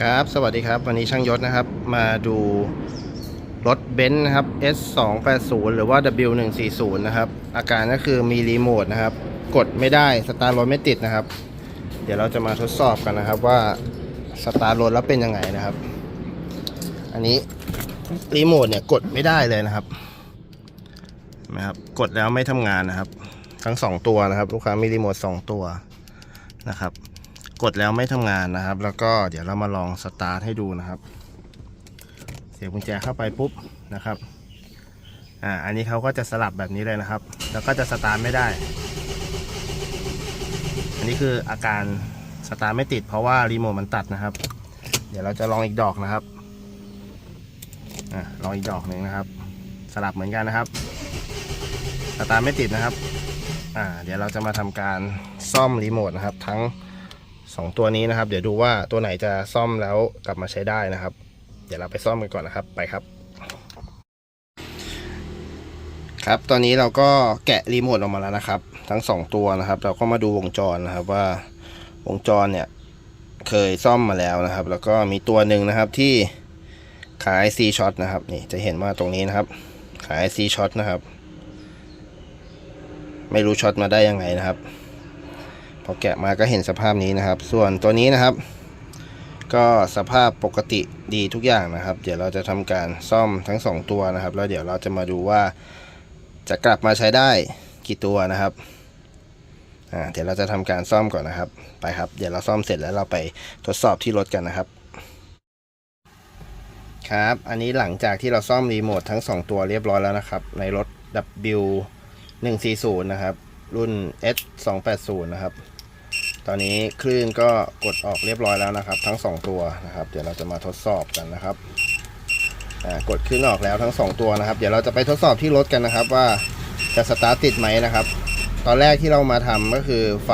ครับ สวัสดีครับ วันนี้ช่างยศนะครับ มาดูรถเบนซ์นะครับ S 2 8 0หรือว่า W 1 4 0นะครับ อาการก็คือมีรีโมทนะครับ กดไม่ได้ สตาร์ทรถไม่ติดนะครับ เดี๋ยวเราจะมาทดสอบกันนะครับว่าสตาร์ทรถแล้วเป็นยังไงนะครับ อันนี้รีโมทเนี่ยกดไม่ได้เลยนะครับเห็นะครับ กดแล้วไม่ทำงานนะครับ ทั้งสองตัวนะครับ ลูกค้ามีรีโมทสองตัวนะครับ กดแล้วไม่ทำงานนะครับ แล้วก็เดี๋ยวเรามาลองสตาร์ทให้ดูนะครับ เสียบกุญแจเข้าไปปุ๊บนะครับอ่าอันนี้เขาก็จะสลับแบบนี้เลยนะครับ แล้วก็จะสตาร์ทไม่ได้ อันนี้คืออาการสตาร์ทไม่ติดเพราะว่ารีโมทมันตัดนะครับ เดี๋ยวเราจะลองอีกดอกนะครับอ่าลองอีกดอกหนึ่งนะครับ สลับเหมือนกันนะครับสตาร์ทไม่ติดนะครับอ่าเดี๋ยวเราจะมาทำการซ่อมรีโมทนะครับ ทั้ง สองตัวนี้นะครับ เดี๋ยวดูว่าตัวไหนจะซ่อมแล้วกลับมาใช้ได้นะครับ เดี๋ยวเราไปซ่อมกันก่อนนะครับไปครับ ครับตอนนี้เราก็แกะรีโมทออกมาแล้วนะครับ ทั้งสองตัวนะครับ เราก็มาดูวงจรนะครับว่าวงจรเนี่ยเคยซ่อมมาแล้วนะครับ แล้วก็มีตัวหนึ่งนะครับที่ขาย C ช็อตนะครับนี่จะเห็นว่าตรงนี้นะครับ ขาย C ช็อตนะครับ ไม่รู้ช็อตมาได้ยังไงนะครับ พอแกะมาก็เห็นสภาพนี้นะครับ ส่วนตัวนี้นะครับ ก็สภาพปกติดีทุกอย่างนะครับ เดี๋ยวเราจะทำการซ่อมทั้งสองตัวนะครับ แล้วเดี๋ยวเราจะมาดูว่าจะกลับมาใช้ได้กี่ตัวนะครับอ่าเดี๋ยวเราจะทำการซ่อมก่อนนะครับ ไปครับ เดี๋ยวเราซ่อมเสร็จแล้วเราไปทดสอบที่รถกันนะครับ ครับ อันนี้หลังจากที่เราซ่อมรีโมททั้งสองตัวเรียบร้อยแล้วนะครับ ในรถ W 140 นะครับ รุ่น S 2 8 0 นะครับ ตอนนี้คลื่นก็กดออกเรียบร้อยแล้วนะครับ ทั้ง 2 ตัวนะครับ เดี๋ยวเราจะมาทดสอบกันนะครับกดคลื่นออกแล้วทั้ง 2 ตัวนะครับ เดี๋ยวเราจะไปทดสอบที่รถกันนะครับ ว่าจะสตาร์ทติดไหมนะครับ ตอนแรกที่เรามาทำก็คือไฟ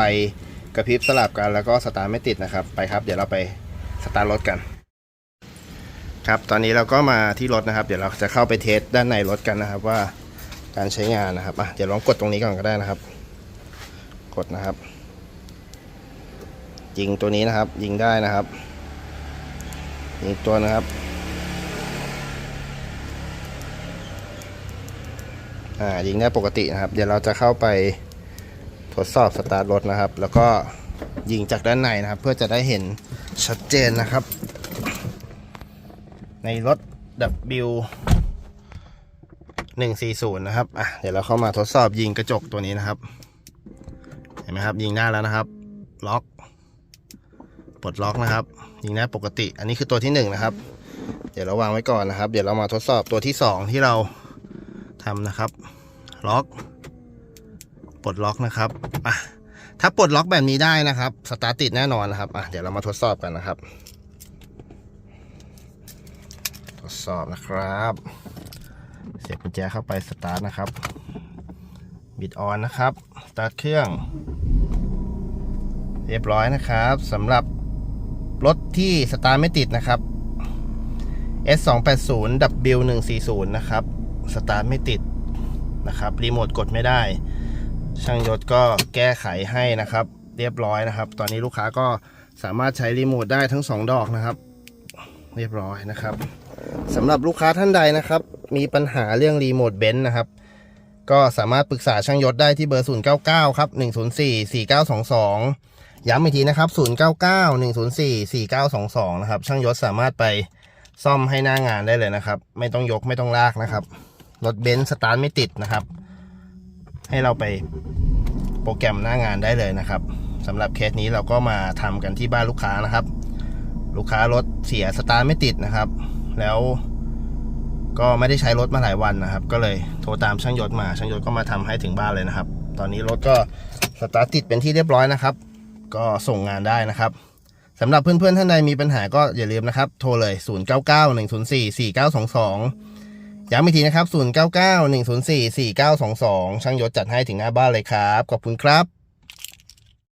กระพริบสลับกันแล้วก็สตาร์ทไม่ติดนะครับ ไปครับ เดี๋ยวเราไปสตาร์ทรถกัน ครับ ตอนนี้เราก็มาที่รถนะครับ เดี๋ยวเราจะเข้าไปเทสด้านในรถกันนะครับว่าการใช้งานนะครับอะเดี๋ยวลองกดตรงนี้ก่อนก็ได้นะครับ กดนะครับ ยิงตัวนี้นะครับ ยิงได้นะครับยิงตัวนะครับอ่ายิงได้ปกตินะครับ เดี๋ยวเราจะเข้าไปทดสอบสตาร์ทรถนะครับ แล้วก็ยิงจากด้านในนะครับ เพื่อจะได้เห็นชัดเจนนะครับ ในรถ W 140 นะครับ อะ เดี๋ยวเราเข้ามาทดสอบยิงกระจกตัวนี้นะครับ เห็นไหมครับ ยิงได้แล้วนะครับ ล็อก ปลดล็อกนะครับยิงได้ปกติ อันนี้คือตัวที่หนึ่งนะครับ เดี๋ยวเราวางไว้ก่อนนะครับ เดี๋ยวเรามาทดสอบตัวที่สองที่เราทำนะครับ ล็อกปลดล็อกนะครับอะถ้าปลดล็อกแบบนี้ได้นะครับ สตาร์ติดแน่นอนนะครับอะเดี๋ยวเรามาทดสอบกันนะครับ ทดสอบนะครับ เสียบกุญแจเข้าไปสตาร์ทนะครับ บิดออนนะครับ สตาร์ทเครื่อง เรียบร้อยนะครับสำหรับ รถที่สตาร์ทไม่ติดนะครับ S 2 8 0 W 1 4 0 นะครับ สตาร์ทไม่ติดนะครับ รีโมทกดไม่ได้ ช่างยศก็แก้ไขให้นะครับ เรียบร้อยนะครับ ตอนนี้ลูกค้าก็สามารถใช้รีโมทได้ทั้ง 2 ดอกนะครับ เรียบร้อยนะครับสำหรับลูกค้าท่านใดนะครับ มีปัญหาเรื่องรีโมทเบนซ์นะครับ ก็สามารถปรึกษาช่างยศได้ที่เบอร์ 099 ครับ 104 4922 ย้ำอีกทีนะครับ 099 104 4922 นะครับ ช่างยศสามารถไปซ่อมให้หน้างานได้เลยนะครับ ไม่ต้องยกไม่ต้องลากนะครับ รถเบนซ์สตาร์ทไม่ติดนะครับ ให้เราไปโปรแกรมหน้างานได้เลยนะครับสำหรับเคสนี้เราก็มาทำกันที่บ้านลูกค้านะครับ ลูกค้ารถเสียสตาร์ทไม่ติดนะครับ แล้วก็ไม่ได้ใช้รถมาหลายวันนะครับ ก็เลยโทรตามช่างยศมาช่างยศก็มาทำให้ถึงบ้านเลยนะครับ ตอนนี้รถก็สตาร์ทติดเป็นที่เรียบร้อยนะครับ ก็ส่งงานได้นะครับสำหรับเพื่อนๆท่านใดมีปัญหาก็อย่าลืมนะครับ โทรเลย 0 9 9 1 0 4 4 9 2 2 ย้ำอีกทีนะครับ 0 9 9 1 0 4 4 9 2 2 ช่างยศจัดให้ถึงหน้าบ้านเลยครับ ขอบคุณครับ